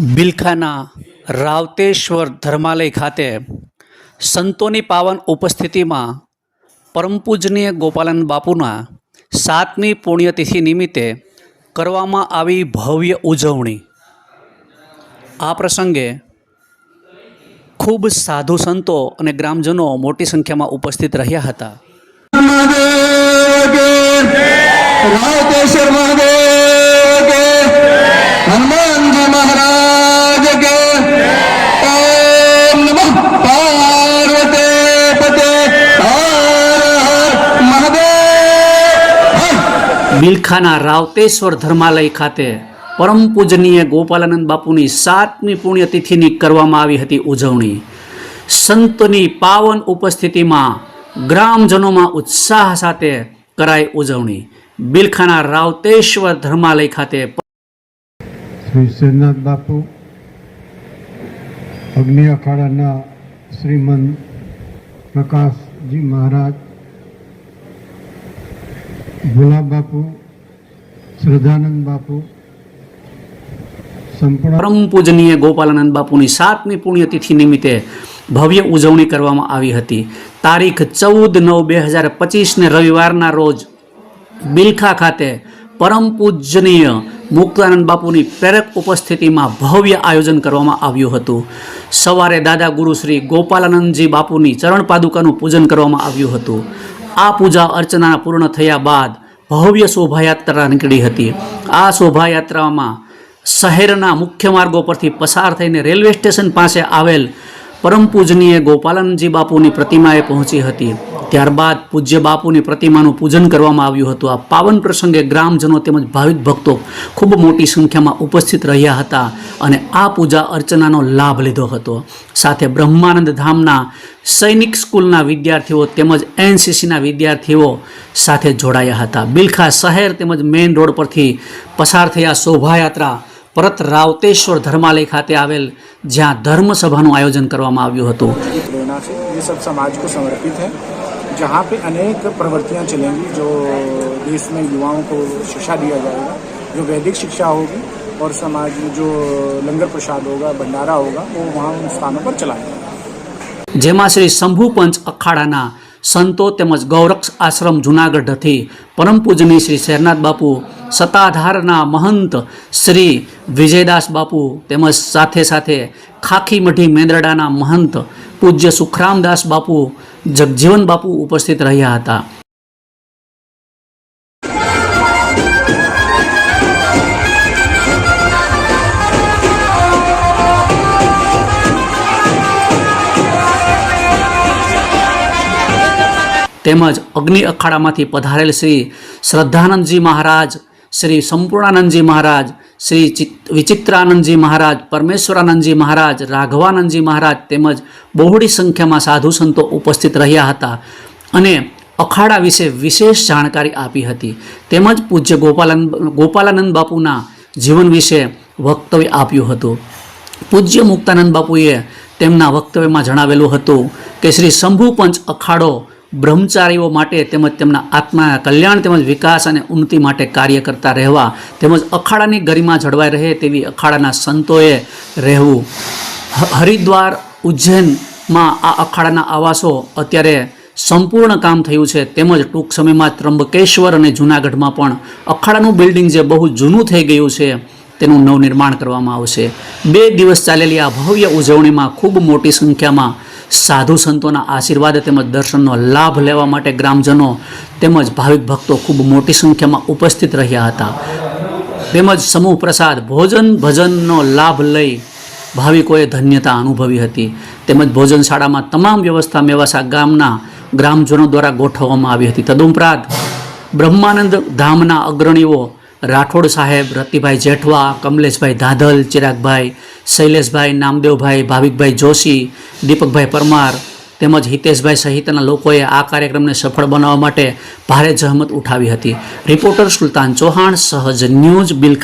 બિલખાના રાવતેશ્વર ધર્માલય ખાતે સંતોની પાવન ઉપસ્થિતિમાં પરમપૂજનીય ગોપાલન બાપુના સાતમી પુણ્યતિથિ નિમિત્તે કરવામાં આવી ભવ્ય ઉજવણી. આ પ્રસંગે ખૂબ સાધુ સંતો અને ગ્રામજનો મોટી સંખ્યામાં ઉપસ્થિત રહ્યા હતા. રાવતેશ્વર મહાદેવ બિલખાના રાવતેશ્વર ધર્માલય ખાતે પરમ પૂજનીય ગોપાલાનંદ બાપુની સાતમી પુણ્યતિથિની કરવામાં આવી હતી ઉજવણી. સંતની પાવન ઉપસ્થિતિમાં ગ્રામજનોમાં ઉત્સાહ સાથે કરાઈ ઉજવણી. બિલખાના રાવતેશ્વર ધર્માલય ખાતે શ્રી શ્રીનાથ બાપુ, અગ્નિ અખાડાના શ્રીમંત પ્રકાશજી મહારાજ ભોલા બાપુ, શ્રદ્ધાનંદ બાપુ પરમ પૂજનીય ગોપાલાનંદ બાપુની સાતમી પુણ્યતિથિ નિમિત્તે ભવ્ય ઉજવણી કરવામાં આવી હતી. તારીખ ચૌદ નવ બે હજાર પચીસને રવિવારના રોજ બિલખા ખાતે પરમ પૂજનીય મુક્તાનંદ બાપુની પ્રેરક ઉપસ્થિતિમાં ભવ્ય આયોજન કરવામાં આવ્યું હતું. સવારે દાદા ગુરુ શ્રી ગોપાલાનંદજી બાપુની ચરણ પાદુકાનું પૂજન કરવામાં આવ્યું હતું. આ પૂજા અર્ચના પૂર્ણ થયા બાદ ભવ્ય શોભાયાત્રા નીકળી હતી. આ શોભાયાત્રામાં શહેરના મુખ્ય માર્ગો પરથી પસાર થઈને રેલવે સ્ટેશન પાસે આવેલ પરમ પૂજનીય ગોપાલનજી બાપુની પ્રતિમાએ પહોંચી હતી. ત્યારબાદ પૂજ્ય બાપુની પ્રતિમાનું પૂજન કરવામાં આવ્યું હતું આ પાવન પ્રસંગે ગ્રામજનો તેમજ ભાવિક ભક્તો ખૂબ મોટી સંખ્યામાં ઉપસ્થિત રહ્યા હતા અને આ પૂજા અર્ચનાનો લાભ લીધો હતો સાથે બ્રહ્માનંદ ધામના સૈનિક સ્કૂલના વિદ્યાર્થીઓ તેમજ એનસીસીના વિદ્યાર્થીઓ સાથે જોડાયા હતા બિલખા શહેર તેમજ મેઇન રોડ પરથી પસાર થયા શોભાયાત્રા પરત રાવતેશ્વર ધર્માલય ખાતે આવેલ જ્યાં ધર્મસભાનું આયોજન કરવામાં આવ્યું હતું की प्रेरणा से ये सब समाज को समर्पित है जहाँ पे अनेक प्रवृत्तियाँ चलेंगी जो देश में युवाओं को शिक्षा दिया जाएगा जो वैदिक शिक्षा होगी और समाज में जो लंगर प्रसाद होगा भंडारा होगा वो वहाँ उन स्थानों पर चलाया जाएगा જેમાં શ્રી શંભુ પંચ અખાડાના સંતો તેમજ ગૌરક્ષ આશ્રમ જુનાગઢથી પરમ પૂજની શ્રી શેરનાથ બાપુ સત્તાધારના મહંત શ્રી વિજયદાસ બાપુ તેમજ સાથે સાથે ખાખી મઢી મેંદરડાના મહંત પૂજ્ય સુખરામદાસ બાપુ જગજીવન બાપુ ઉપસ્થિત રહ્યા હતા. તેમજ અગ્નિ અખાડામાંથી પધારેલ શ્રી શ્રદ્ધાનંદજી મહારાજ, શ્રી સંપૂર્ણાનંદજી મહારાજ શ્રી ચિત- વિચિત્રાનંદજી મહારાજ, પરમેશ્વરાનંદજી મહારાજ, રાઘવાનંદજી મહારાજ તેમજ બહોળી સંખ્યામાં સાધુ સંતો ઉપસ્થિત રહ્યા હતા અને અખાડા વિશે વિશેષ જાણકારી આપી હતી. તેમજ પૂજ્ય ગોપાલન, ગોપાલાનંદ બાપુના જીવન વિશે વક્તવ્ય આપ્યું હતું. પૂજ્ય મુક્તાનંદ બાપુએ તેમના વક્તવ્યમાં જણાવેલું હતું કે, શ્રી શંભુ પંચ અખાડો બ્રહ્મચારીઓ માટે તેમજ તેમના આત્માના કલ્યાણ તેમજ વિકાસ અને ઉન્નતિ માટે કાર્ય કરતા રહેવા તેમજ અખાડાની ગરિમા જળવાઈ રહે તેવી અખાડાના સંતોએ રહેવું. હરિદ્વાર ઉજ્જૈનમાં આ અખાડાના આવાસો અત્યારે સંપૂર્ણ કામ થયું છે. તેમજ ટૂંક સમયમાં ત્રંબકેશ્વર અને જૂનાગઢમાં પણ અખાડાનું બિલ્ડિંગ જે બહુ જૂનું થઈ ગયું છે તેનું નવનિર્માણ કરવામાં આવશે. બે દિવસ ચાલેલી આ ભવ્ય ઉજવણીમાં ખૂબ મોટી સંખ્યામાં સાધુ સંતોના આશીર્વાદ તેમજ દર્શનનો લાભ લેવા માટે ગ્રામજનો તેમજ ભાવિક ભક્તો ખૂબ મોટી સંખ્યામાં ઉપસ્થિત રહ્યા હતા. તેમજ સમૂહ પ્રસાદ, ભોજન ભજનનો લાભ લઈ ભાવિકોએ ધન્યતા અનુભવી હતી. તેમજ ભોજનશાળામાં તમામ વ્યવસ્થા મેવાસા ગામના ગ્રામજનો દ્વારા ગોઠવવામાં આવી હતી. તદુપરાંત બ્રહ્માનંદ ધામના અગ્રણીઓ રાઠોડ સાહેબ, રતિભાઈ જેઠવા, કમલેશભાઈ ધાધલ, ચિરાગભાઈ, શૈલેષભાઈ, નામદેવભાઈ, ભાવિકભાઈ જોશી, દીપકભાઈ પરમાર તેમજ હિતેશભાઈ સહિતના લોકોએ આ કાર્યક્રમને સફળ બનાવવા માટે ભારે જહેમત ઉઠાવી હતી. રિપોર્ટર સુલતાન ચૌહાણ, સહજ ન્યૂઝ, બિલ